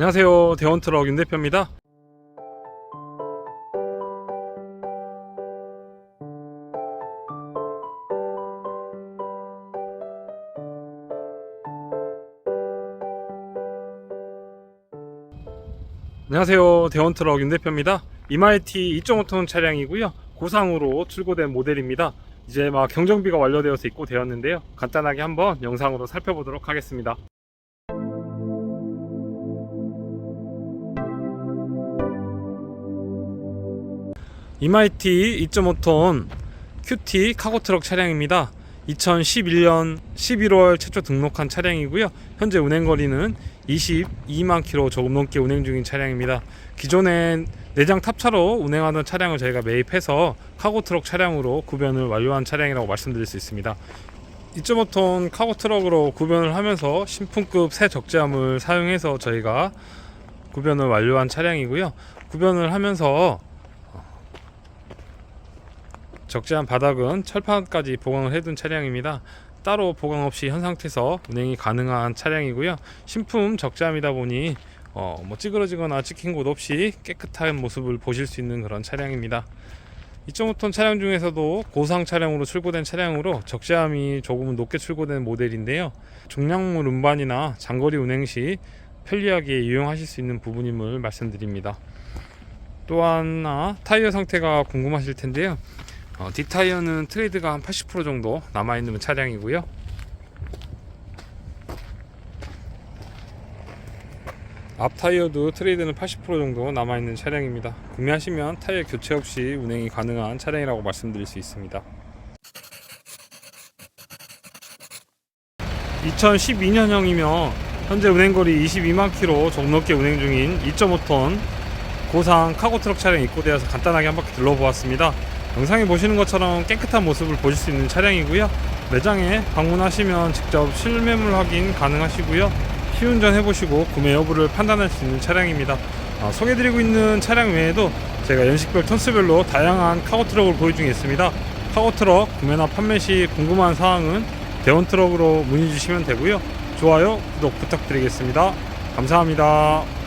안녕하세요. 대원트럭 윤 대표입니다. 안녕하세요. 대원트럭 윤 대표입니다. 이마이티 2.5톤 차량이고요. 고상으로 출고된 모델입니다. 이제 막 경정비가 완료되어서 입고 되었는데요. 간단하게 한번 영상으로 살펴보도록 하겠습니다. 이마이티 2.5톤 큐티 카고트럭 차량입니다. 2011년 11월 최초 등록한 차량이고요. 현재 운행 거리는 22만 킬로 조금 넘게 운행 중인 차량입니다. 기존에 내장 탑차로 운행하던 차량을 저희가 매입해서 카고 트럭 차량으로 구변을 완료한 차량이라고 말씀드릴 수 있습니다. 2.5톤 카고 트럭으로 구변을 하면서 신품급 새 적재함을 사용해서 저희가 구변을 완료한 차량이고요. 구변을 하면서 적재한 바닥은 철판까지 보강을 해둔 차량입니다. 따로 보강 없이 현 상태에서 운행이 가능한 차량이고요. 신품 적재함이다 보니 어, 뭐 찌그러지거나 찍힌 곳 없이 깨끗한 모습을 보실 수 있는 그런 차량입니다. 2.5톤 차량 중에서도 고상 차량으로 출고된 차량으로 적재함이 조금은 높게 출고된 모델인데요. 중량물 운반이나 장거리 운행 시 편리하게 이용하실 수 있는 부분임을 말씀드립니다. 또 하나 타이어 상태가 궁금하실 텐데요. 어, 뒷타이어는 트레이드가 한 80% 정도 남아있는 차량이고요. 앞 타이어도 트레이드는 80% 정도 남아있는 차량입니다. 구매하시면 타이어 교체 없이 운행이 가능한 차량이라고 말씀드릴 수 있습니다. 2012년형이며 현재 운행거리 22만 킬로 조금 넘게 운행 중인 2.5톤 고상 카고 트럭 차량 입고되어서 간단하게 한 바퀴 둘러보았습니다. 영상에 보시는 것처럼 깨끗한 모습을 보실 수 있는 차량이고요. 매장에 방문하시면 직접 실매물 확인 가능하시고요. 시운전 해보시고 구매 여부를 판단할 수 있는 차량입니다. 아, 소개드리고 있는 차량 외에도 제가 연식별 톤수별로 다양한 카고 트럭을 보유 중에 있습니다. 카고 트럭 구매나 판매 시 궁금한 사항은 대원 트럭으로 문의 주시면 되고요. 좋아요, 구독 부탁드리겠습니다. 감사합니다.